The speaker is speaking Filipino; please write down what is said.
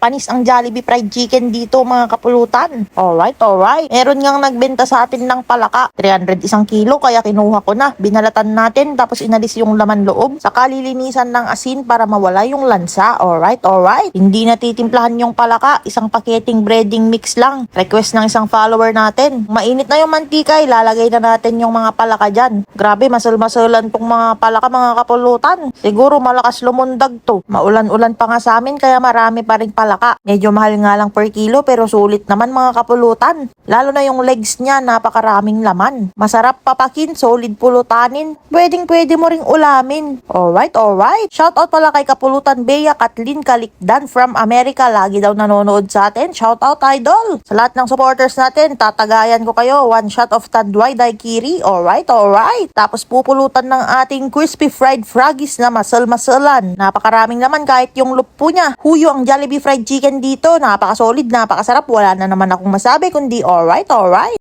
panis ang Jollibee fried chicken dito mga kapulutan. Alright, alright. Meron ngang nagbenta sa atin ng palaka. 300 isang kilo kaya kinuha ko na. Binalatan natin tapos inalis yung laman loob. Saka lilinisan ng asin para mawala yung lansa. Alright, alright. Hindi natitimplahan yung palaka. Isang paketing breading mix lang. Request ng isang follower natin. Mainit na yung mantika, ilalagay na natin yung mga palaka dyan. Grabe, masal-masalan tong mga palaka mga kapulutan. Siguro malakas lumundag to. Maulan-ulan pa nga sa amin kaya marami pa rin palaka. Medyo mahal nga lang per kilo pero sulit naman mga kapulutan. Lalo na yung legs niya, napakaraming laman. Masarap papakin, solid pulutanin. Pwedeng pwede mo ring ulamin. Alright, alright. Shoutout pala kay Kapulutan Bea Kathleen Kalikdan from America. Lagi daw nanonood sa atin. Shoutout idol. Sa lahat ng supporters natin, tatagayan ko kayo. One shot of Tadway Daikiri. Alright, alright. Tapos pupulutan ng ating crispy fried froggies na masal-masalan. Napakaraming naman kahit yung lupo niya. Huyo ang Jollibee chicken dito. Napakasolid, napakasarap. Wala na naman akong masabi kundi alright, alright.